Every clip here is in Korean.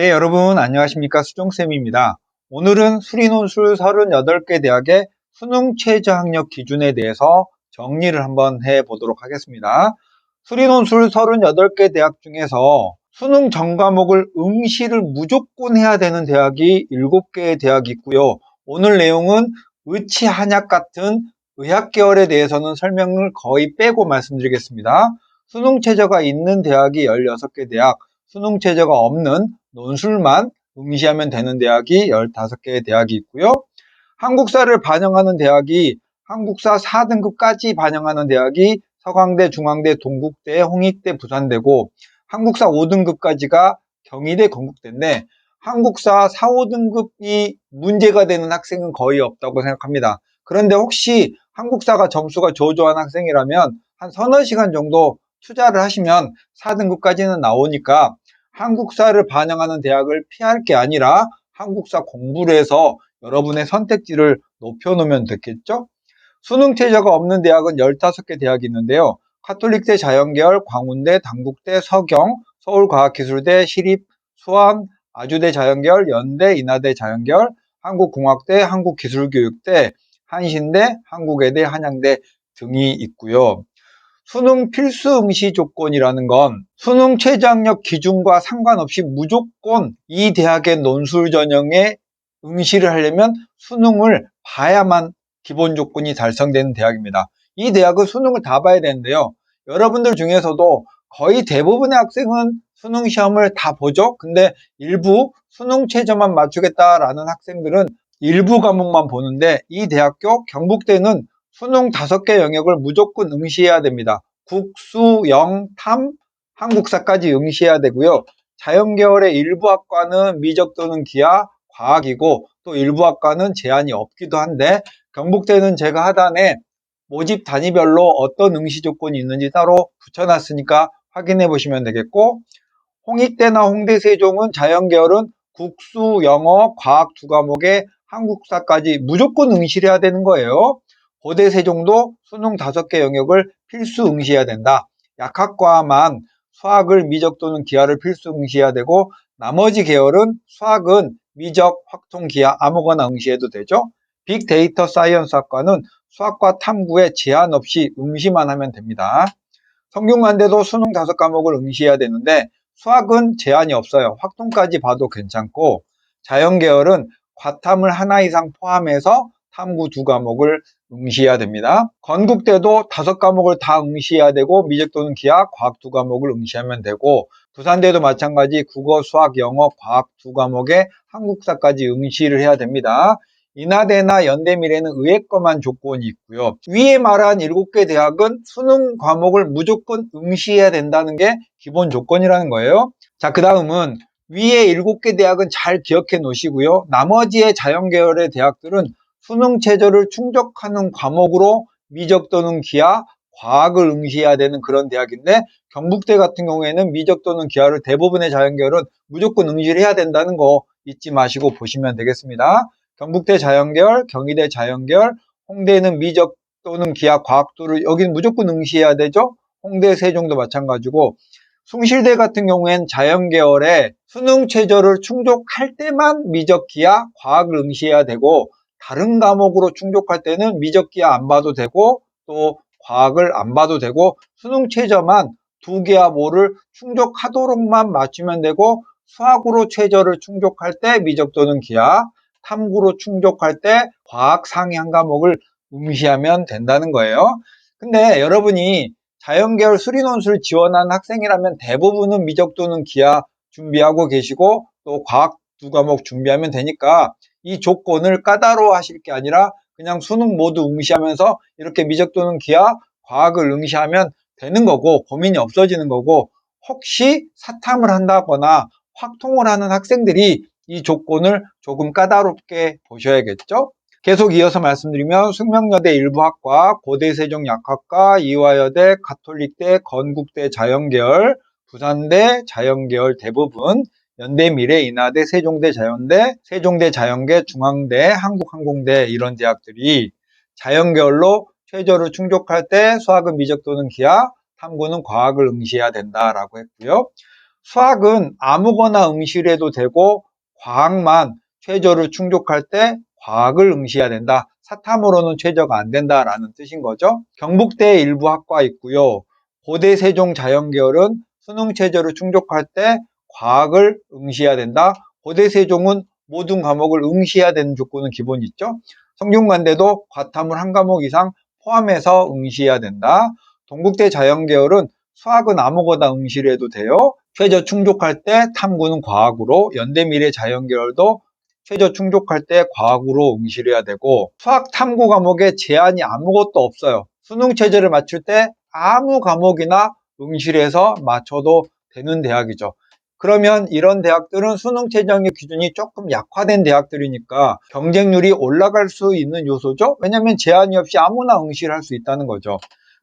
네, 여러분 안녕하십니까 수종쌤입니다. 오늘은 수리논술 38개 대학의 수능 최저 학력 기준에 대해서 정리를 한번 해 보도록 하겠습니다. 수리논술 38개 대학 중에서 수능 전 과목을 응시를 무조건 해야 되는 대학이 7개의 대학이 있고요. 오늘 내용은 의치 한약 같은 의학 계열에 대해서는 설명을 거의 빼고 말씀드리겠습니다. 수능 최저가 있는 대학이 16개 대학, 수능 최저가 없는 논술만 응시하면 되는 대학이 15개의 대학이 있고요. 한국사를 반영하는 대학이 한국사 4등급까지 반영하는 대학이 서강대, 중앙대, 동국대, 홍익대, 부산대고 한국사 5등급까지가 경희대, 건국대인데 한국사 4, 5등급이 문제가 되는 학생은 거의 없다고 생각합니다. 그런데 혹시 한국사가 점수가 저조한 학생이라면 한 서너 시간 정도 투자를 하시면 4등급까지는 나오니까 한국사를 반영하는 대학을 피할 게 아니라 한국사 공부를 해서 여러분의 선택지를 높여놓으면 됐겠죠? 수능 최저가 없는 대학은 15개 대학이 있는데요. 카톨릭대 자연계열, 광운대, 당국대, 서경, 서울과학기술대, 시립, 수원, 아주대 자연계열, 연대, 인하대 자연계열, 한국공학대, 한국기술교육대, 한신대, 한국외대, 한양대 등이 있고요. 수능 필수 응시 조건이라는 건 수능 최저학력 기준과 상관없이 무조건 이 대학의 논술 전형에 응시를 하려면 수능을 봐야만 기본 조건이 달성되는 대학입니다. 이 대학은 수능을 다 봐야 되는데요. 여러분들 중에서도 거의 대부분의 학생은 수능 시험을 다 보죠. 근데 일부 수능 최저만 맞추겠다라는 학생들은 일부 과목만 보는데 이 대학교 경북대는 수능 다섯 개 영역을 무조건 응시해야 됩니다. 국수, 영, 탐, 한국사까지 응시해야 되고요. 자연계열의 일부 학과는 미적 또는 기하, 과학이고 또 일부 학과는 제한이 없기도 한데 경북대는 제가 하단에 모집 단위별로 어떤 응시 조건이 있는지 따로 붙여놨으니까 확인해 보시면 되겠고 홍익대나 홍대 세종은 자연계열은 국수, 영어, 과학 두 과목에 한국사까지 무조건 응시를 해야 되는 거예요. 고대 세종도 수능 5개 영역을 필수 응시해야 된다. 약학과만 수학을 미적 또는 기하를 필수 응시해야 되고 나머지 계열은 수학은 미적, 확통, 기하 아무거나 응시해도 되죠. 빅데이터 사이언스 학과는 수학과 탐구에 제한 없이 응시만 하면 됩니다. 성균관대도 수능 5과목을 응시해야 되는데 수학은 제한이 없어요. 확통까지 봐도 괜찮고 자연계열은 과탐을 하나 이상 포함해서 탐구 두 과목을 응시해야 됩니다. 건국대도 다섯 과목을 다 응시해야 되고 미적 또는 기하, 과학 두 과목을 응시하면 되고 부산대도 마찬가지 국어, 수학, 영어, 과학 두 과목에 한국사까지 응시를 해야 됩니다. 인하대나 연대 미래는 의예과만 조건이 있고요. 위에 말한 7개 대학은 수능 과목을 무조건 응시해야 된다는 게 기본 조건이라는 거예요. 자, 그 다음은 위에 7개 대학은 잘 기억해 놓으시고요. 나머지의 자연계열의 대학들은 수능 체제를 충족하는 과목으로 미적 또는 기하, 과학을 응시해야 되는 그런 대학인데 경북대 같은 경우에는 미적 또는 기하를 대부분의 자연계열은 무조건 응시를 해야 된다는 거 잊지 마시고 보시면 되겠습니다. 경북대 자연계열, 경희대 자연계열, 홍대는 미적 또는 기하, 과학도를 여기는 무조건 응시해야 되죠. 홍대, 세종도 마찬가지고 숭실대 같은 경우엔 자연계열에 수능 최저를 충족할 때만 미적 기하, 과학을 응시해야 되고 다른 과목으로 충족할 때는 미적기하 안 봐도 되고 또 과학을 안 봐도 되고 수능 최저만 두 개와 모를 충족하도록만 맞추면 되고 수학으로 최저를 충족할 때 미적 또는 기하, 탐구로 충족할 때 과학 한 과목을 응시하면 된다는 거예요. 근데 여러분이 자연계열 수리논술 지원한 학생이라면 대부분은 미적 또는 기하 준비하고 계시고 또 과학 두 과목 준비하면 되니까 이 조건을 까다로워 하실 게 아니라 그냥 수능 모두 응시하면서 이렇게 미적 또는 기하, 과학을 응시하면 되는 거고 고민이 없어지는 거고 혹시 사탐을 한다거나 확통을 하는 학생들이 이 조건을 조금 까다롭게 보셔야겠죠. 계속 이어서 말씀드리면 숙명여대 일부학과, 고대세종약학과, 이화여대, 가톨릭대, 건국대 자연계열, 부산대 자연계열 대부분 연대 미래 인하대 세종대 자연대 세종대 자연계 중앙대 한국항공대 이런 대학들이 자연계열로 최저를 충족할 때 수학은 미적 또는 기하 탐구는 과학을 응시해야 된다라고 했고요. 수학은 아무거나 응시해도 되고 과학만 최저를 충족할 때 과학을 응시해야 된다. 사탐으로는 최저가 안 된다라는 뜻인 거죠. 경북대에 일부 학과 있고요. 고대 세종 자연계열은 수능 최저를 충족할 때 과학을 응시해야 된다. 고대 세종은 모든 과목을 응시해야 되는 조건은 기본 있죠. 성균관대도 과탐을 한 과목 이상 포함해서 응시해야 된다. 동국대 자연계열은 수학은 아무거나 응시를 해도 돼요. 최저 충족할 때 탐구는 과학으로, 연대미래 자연계열도 최저 충족할 때 과학으로 응시를 해야 되고 수학 탐구 과목에 제한이 아무것도 없어요. 수능 체제를 맞출 때 아무 과목이나 응시를 해서 맞춰도 되는 대학이죠. 그러면 이런 대학들은 수능 최저학력 기준이 조금 약화된 대학들이니까 경쟁률이 올라갈 수 있는 요소죠. 왜냐하면 제한이 없이 아무나 응시를 할 수 있다는 거죠.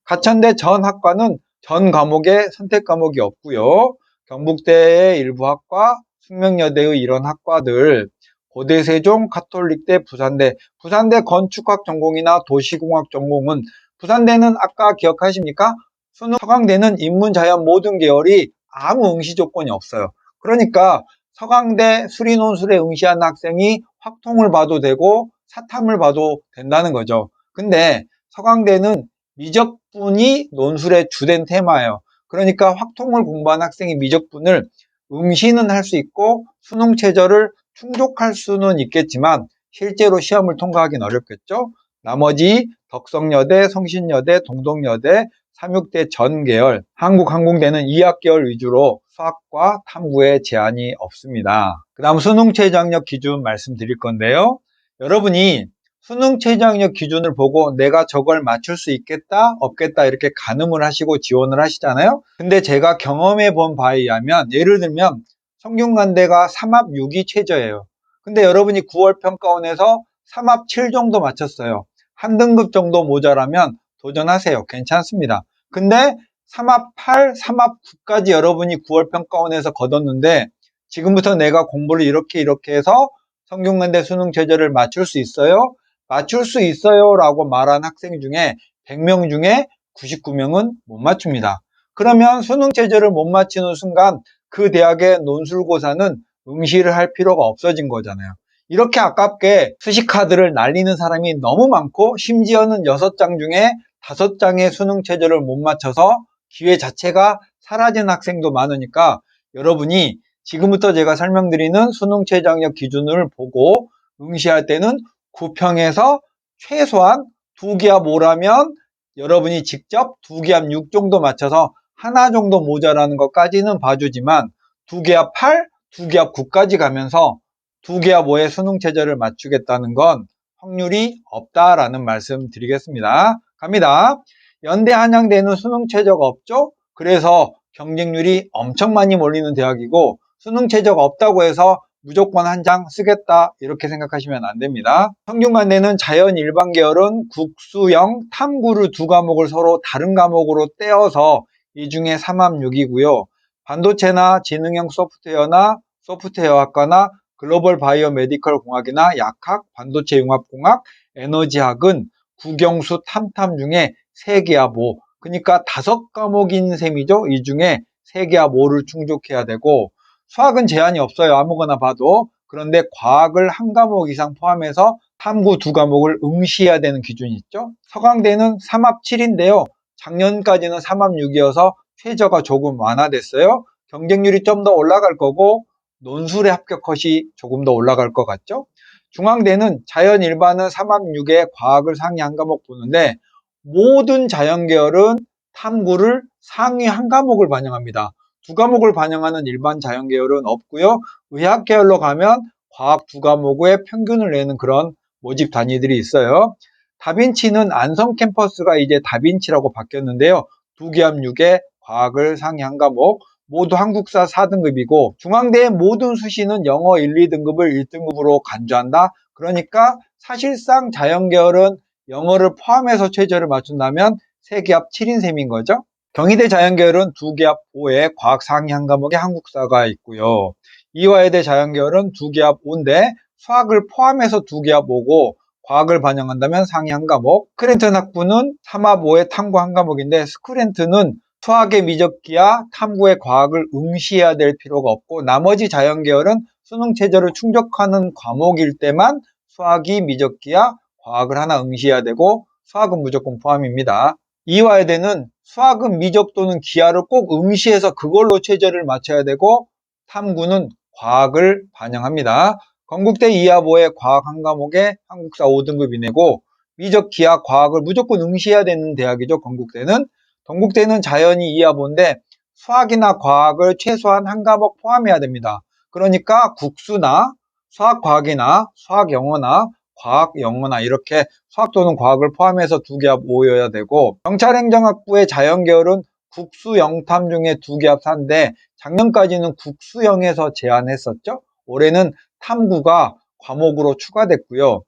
가천대 전 학과는 전 과목에 선택 과목이 없고요. 경북대의 일부 학과, 숙명여대의 이런 학과들, 고대 세종, 카톨릭대, 부산대, 부산대 건축학 전공이나 도시공학 전공은 부산대는 아까 기억하십니까? 수능 서강대는 인문자연 모든 계열이 아무 응시 조건이 없어요. 그러니까 서강대 수리논술에 응시한 학생이 확통을 봐도 되고 사탐을 봐도 된다는 거죠. 근데 서강대는 미적분이 논술의 주된 테마예요. 그러니까 확통을 공부한 학생이 미적분을 응시는 할 수 있고 수능 최저를 충족할 수는 있겠지만 실제로 시험을 통과하기는 어렵겠죠. 나머지 덕성여대, 성신여대, 동덕여대, 삼육대 전 계열, 한국항공대는 2학 계열 위주로 수학과 탐구에 제한이 없습니다. 그 다음 수능 최저학력 기준 말씀드릴 건데요. 여러분이 수능 최저학력 기준을 보고 내가 저걸 맞출 수 있겠다, 없겠다 이렇게 가늠을 하시고 지원을 하시잖아요. 근데 제가 경험해 본 바에 의하면 예를 들면 성균관대가 3합 6이 최저예요. 근데 여러분이 9월 평가원에서 3합 7 정도 맞췄어요. 한 등급 정도 모자라면 도전하세요. 괜찮습니다. 근데 3합 8, 3합 9까지 여러분이 9월 평가원에서 거뒀는데 지금부터 내가 공부를 이렇게 이렇게 해서 성균관대 수능 최저를 맞출 수 있어요? 맞출 수 있어요 라고 말한 학생 중에 100명 중에 99명은 못 맞춥니다. 그러면 수능 최저를 못 맞히는 순간 그 대학의 논술고사는 응시를 할 필요가 없어진 거잖아요. 이렇게 아깝게 수시 카드를 날리는 사람이 너무 많고 심지어는 6장 중에 5장의 수능 최저를 못 맞춰서 기회 자체가 사라진 학생도 많으니까 여러분이 지금부터 제가 설명드리는 수능 최저학력 기준을 보고 응시할 때는 9평에서 최소한 두 기합 5라면 여러분이 직접 두 기합 6 정도 맞춰서 하나 정도 모자라는 것까지는 봐주지만 두 기합 8, 두 기합 9까지 가면서 두 기합 5의 수능 최저를 맞추겠다는 건 확률이 없다라는 말씀 드리겠습니다. 갑니다. 연대 한양대는 수능 최저가 없죠? 그래서 경쟁률이 엄청 많이 몰리는 대학이고 수능 최저가 없다고 해서 무조건 한 장 쓰겠다 이렇게 생각하시면 안 됩니다. 성균관대는 자연 일반 계열은 국수형 탐구를 두 과목을 서로 다른 과목으로 떼어서 이 중에 3합 6이고요. 반도체나 지능형 소프트웨어나 소프트웨어학과나 글로벌 바이오 메디컬 공학이나 약학, 반도체 융합공학, 에너지학은 국영수 탐탐 중에 3개와 5. 그러니까 다섯 과목인 셈이죠. 이 중에 3개와 5를 충족해야 되고 수학은 제한이 없어요. 아무거나 봐도. 그런데 과학을 한 과목 이상 포함해서 탐구 두 과목을 응시해야 되는 기준이 있죠. 서강대는 3합 7인데요. 작년까지는 3합 6이어서 최저가 조금 완화됐어요. 경쟁률이 좀 더 올라갈 거고 논술의 합격 컷이 조금 더 올라갈 것 같죠. 중앙대는 자연 일반은 3합 6에 과학을 상위 한 과목 보는데 모든 자연 계열은 탐구를 상위 한 과목을 반영합니다. 두 과목을 반영하는 일반 자연 계열은 없고요. 의학 계열로 가면 과학 두 과목의 평균을 내는 그런 모집 단위들이 있어요. 다빈치는 안성 캠퍼스가 이제 다빈치라고 바뀌었는데요. 두 기합 6에 과학을 상위 한 과목, 모두 한국사 4등급이고 중앙대의 모든 수시는 영어 1, 2등급을 1등급으로 간주한다. 그러니까 사실상 자연계열은 영어를 포함해서 최저를 맞춘다면 3기합 7인 셈인 거죠. 경희대 자연계열은 2기합 5에 과학 상위 한 과목에 한국사가 있고요. 이화여대 자연계열은 2기합 5인데 수학을 포함해서 2기합 5고 과학을 반영한다면 상위 한 과목. 스크랜튼 학부는 3합 5에 탐구 한 과목인데 스크랜트는 수학의 미적기야 탐구의 과학을 응시해야 될 필요가 없고 나머지 자연계열은 수능 체제를 충족하는 과목일 때만 수학이 미적기야 과학을 하나 응시해야 되고 수학은 무조건 포함입니다. 이화여대는 수학은 미적 또는 기하를 꼭 응시해서 그걸로 체제를 맞춰야 되고 탐구는 과학을 반영합니다. 건국대 이하보의 과학 한 과목에 한국사 5등급 이내고 미적 기하 과학을 무조건 응시해야 되는 대학이죠. 건국대는 건국대는 자연이 이하보인데 수학이나 과학을 최소한 한 과목 포함해야 됩니다. 그러니까 국수나 수학 과학이나 수학 영어나 과학 영어나 이렇게 수학 또는 과학을 포함해서 두 개합 5여야 되고 경찰행정학부의 자연계열은 국수 영탐 중에 두 개합 4인데 작년까지는 국수형에서 제한했었죠. 올해는 탐구가 과목으로 추가됐고요.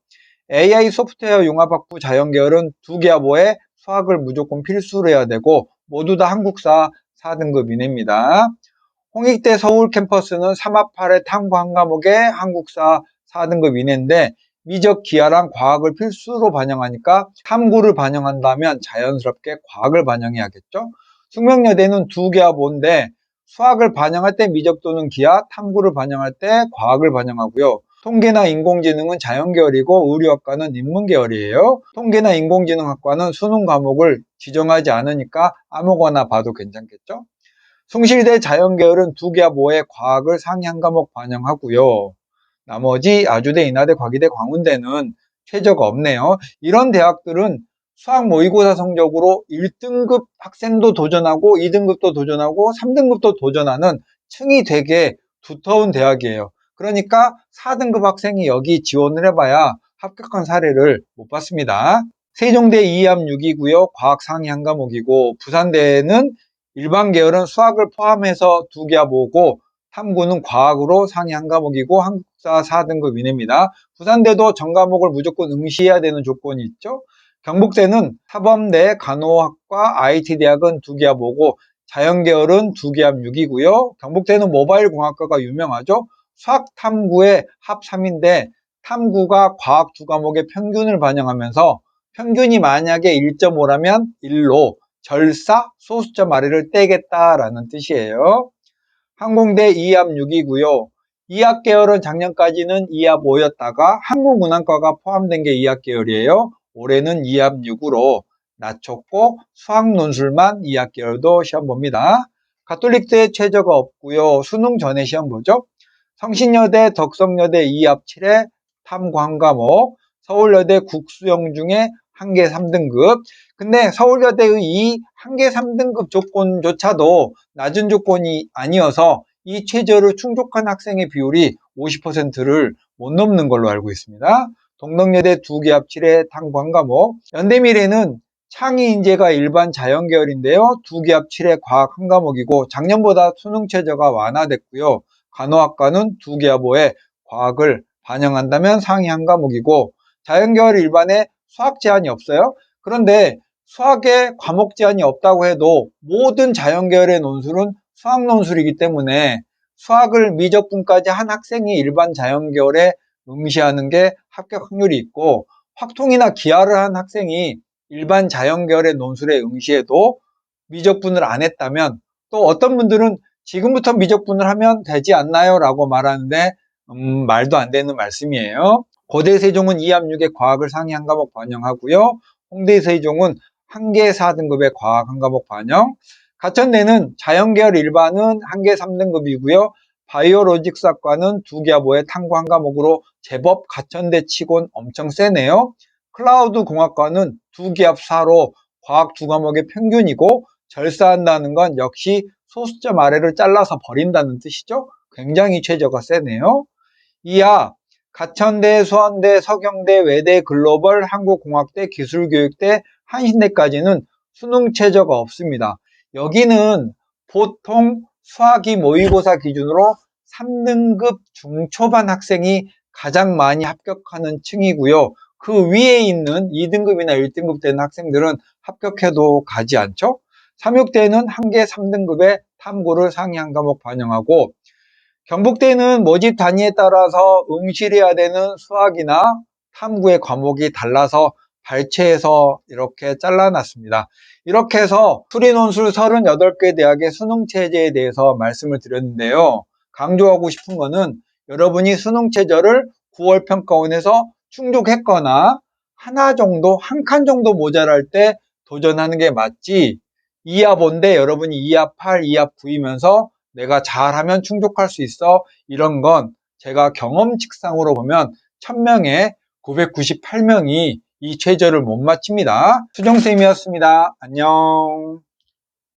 AI 소프트웨어 융합학부 자연계열은 두 개합 5에 수학을 무조건 필수로 해야 되고 모두 다 한국사 4등급 이내입니다. 홍익대 서울 캠퍼스는 3합 8의 탐구 한 과목에 한국사 4등급 이내인데 미적 기하랑 과학을 필수로 반영하니까 탐구를 반영한다면 자연스럽게 과학을 반영해야겠죠. 숙명여대는 두 개와 본데 수학을 반영할 때 미적 또는 기하, 탐구를 반영할 때 과학을 반영하고요. 통계나 인공지능은 자연계열이고 의료학과는 인문계열이에요. 통계나 인공지능학과는 수능 과목을 지정하지 않으니까 아무거나 봐도 괜찮겠죠? 숭실대 자연계열은 두 모의 과학을 한 과목 반영하고요. 나머지 아주대, 인하대, 과기대, 광운대는 최저가 없네요. 이런 대학들은 수학 모의고사 성적으로 1등급 학생도 도전하고 2등급도 도전하고 3등급도 도전하는 층이 되게 두터운 대학이에요. 그러니까 4등급 학생이 여기 지원을 해봐야 합격한 사례를 못 봤습니다. 세종대 2합 6이고요. 과학 상위 한 과목이고 부산대는 일반 계열은 수학을 포함해서 두개합 5고 탐구는 과학으로 상위 한 과목이고 한국사 4등급 이내입니다. 부산대도 전 과목을 무조건 응시해야 되는 조건이 있죠. 경북대는 사범대 간호학과 IT대학은 두개합 5고 자연계열은 두 개 합 6이고요. 경북대는 모바일공학과가 유명하죠. 수학 탐구의 합 3인데 탐구가 과학 두 과목의 평균을 반영하면서 평균이 만약에 1.5라면 1로 절사 소수점 아래를 떼겠다라는 뜻이에요. 항공대 2합 6이고요. 2합 계열은 작년까지는 2합 5였다가 항공운항과가 포함된 게 2합 계열이에요. 올해는 2합 6으로 낮췄고 수학 논술만 2합 계열도 시험 봅니다. 가톨릭대 최저가 없고요. 수능 전에 시험 보죠. 성신여대, 덕성여대 2합 7에 탐구 한 과목, 서울여대 국수형 중에 한개 3등급. 근데 서울여대의 이 한개 3등급 조건조차도 낮은 조건이 아니어서 이 최저를 충족한 학생의 비율이 50%를 못 넘는 걸로 알고 있습니다. 동덕여대 두 개 합7의 탐구 한 과목, 연대미래는 창의 인재가 일반 자연계열인데요. 두 개 합7의 과학 한 과목이고 작년보다 수능 최저가 완화됐고요. 간호학과는 두개 합5에 과학을 반영한다면 상위 한 과목이고 자연계열 일반에 수학 제한이 없어요. 그런데 수학에 과목 제한이 없다고 해도 모든 자연계열의 논술은 수학 논술이기 때문에 수학을 미적분까지 한 학생이 일반 자연계열에 응시하는 게 합격 확률이 있고 확통이나 기하를 한 학생이 일반 자연계열의 논술에 응시해도 미적분을 안 했다면 또 어떤 분들은 지금부터 미적분을 하면 되지 않나요? 라고 말하는데 음, 말도 안 되는 말씀이에요. 고대 세종은 2합 6의 과학을 상위 한 과목 반영하고요. 홍대 세종은 한개 4등급의 과학 한 과목 반영. 가천대는 자연계열 일반은 한개 3등급이고요. 바이오로직스학과는 두개 합5의 탐구 한 과목으로 제법 가천대 치곤 엄청 세네요. 클라우드 공학과는 두개 합 4로 과학 두 과목의 평균이고 절사한다는 건 역시 소수점 아래를 잘라서 버린다는 뜻이죠. 굉장히 최저가 세네요. 이하 가천대, 수원대, 서경대, 외대, 글로벌, 한국공학대, 기술교육대, 한신대까지는 수능 최저가 없습니다. 여기는 보통 수학이 모의고사 기준으로 3등급 중초반 학생이 가장 많이 합격하는 층이고요. 그 위에 있는 2등급이나 1등급 되는 학생들은 합격해도 가지 않죠. 3육대는 한개 3등급의 탐구를 한 과목 반영하고 경북대는 모집 단위에 따라서 응시해야 되는 수학이나 탐구의 과목이 달라서 발췌해서 이렇게 잘라놨습니다. 이렇게 해서 수리논술 38개 대학의 수능체제에 대해서 말씀을 드렸는데요. 강조하고 싶은 거는 여러분이 수능체제를 9월 평가원에서 충족했거나 하나 정도, 한 칸 정도 모자랄 때 도전하는 게 맞지 2합5인데 여러분이 2합 8, 2합 9이면서 내가 잘하면 충족할 수 있어 이런 건 제가 경험칙상으로 보면 1000명에 998명이 이 최저를 못 마칩니다. 수정쌤이었습니다. 안녕.